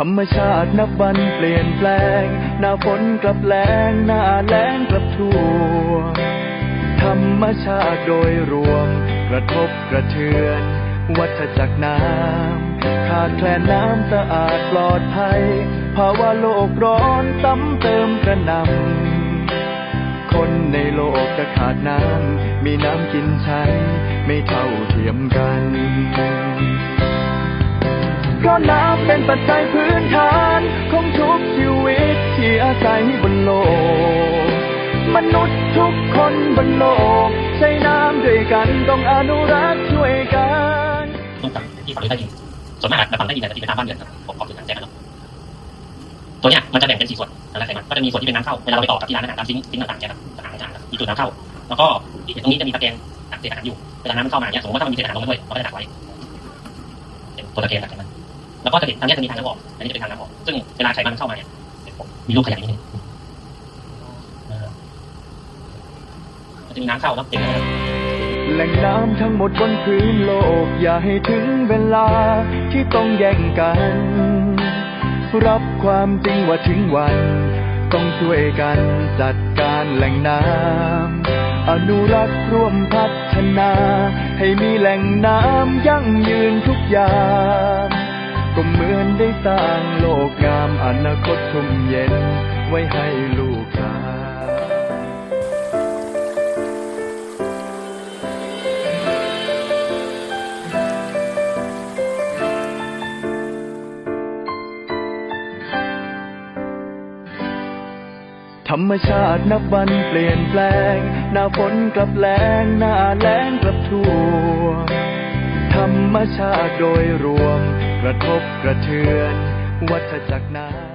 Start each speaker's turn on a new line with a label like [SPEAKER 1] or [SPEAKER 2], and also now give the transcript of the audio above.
[SPEAKER 1] ธรรมชาตินับวันเปลี่ยนแปลง หน้าฝนกลับแล้งหน้าแล้งกลับท่วธรรมชาติโดยรวม กระทบกระเทือน วัฏจักรน้ำขาดแคลนน้ำสะอาดปลอดภัย ภาวะโลกร้อนซ้ำเติมกระนำคนในโลกจะขาดน้ำมีน้ำกินใช้ ไม่เท่าเทียมกัน ราะน้ำเป็นปัจจัยพื้นฐานของทุกชีวิตที่อาศัยบนโลก มนุษย์ทุกคนบนโลก ใช้น้ำด้วยกันต้องอนุรักษ์ช่วยกัน
[SPEAKER 2] ต้องกับที่ฝั่งใต้ดินส่วนมากแบบฝั่งใต้ดินจะติดไปตามบ้านเรือนครับผมขอบคุณทางแจ้งนะครับตัวเนี้ยมันจะแบ่งเป็นสี่ส่วนอะไรใส่มันก็จะมีส่วนที่เป็นน้ำเข้าเวลาเราไปต่อกับที่ร้านอาหารตามซิงค์ซิงค์ต่างๆเนี่ยครับต่างๆต่างๆครับมีจุดน้ำเข้า แล้วก็อีกตรงนี้จะมีตะแกรงตักเศษอาหารอยู่เวลาน้ำเข้ามาเนี่ยสมมติว่าถ้ามันมีเศษอาหารลงมาด้วยเราก็จะตักไว้เป็นตัวตะแกรงตักจากมัน แล้วก็จะเห็นทางนี้จะมีทางน้ำออก อันนี้จะเป็นทางน้ำออก ซึ่งเวลาไขมันเข้ามาเนี่ยมีรูปขยายนิดนึงมันจะมีน้ำเข้าแล้วเป็นนะ
[SPEAKER 1] แหล่งน้ำทั้งหมดบนพื้นโลก อย่าให้ถึงเวลาที่ต้องแย่งกัน รับความจริงว่าถึงวัน ต้องช่วยกันจัดการแหล่งน้ำอนุรักษ์ร่วมพัฒนา ให้มีแหล่งน้ำยั่งยืนทุกอย่าง ร้างโลกงามอนาคตชุ่มเย็น ไว้ให้ลูกหลานธรรมชาตินับวันเปลี่ยนแปลง หน้าฝนกลับแล้งหน้าแล้งกลับท่วธรรมชาติโดยรวม กระทบกระเทือน วัฏจักรน้ำ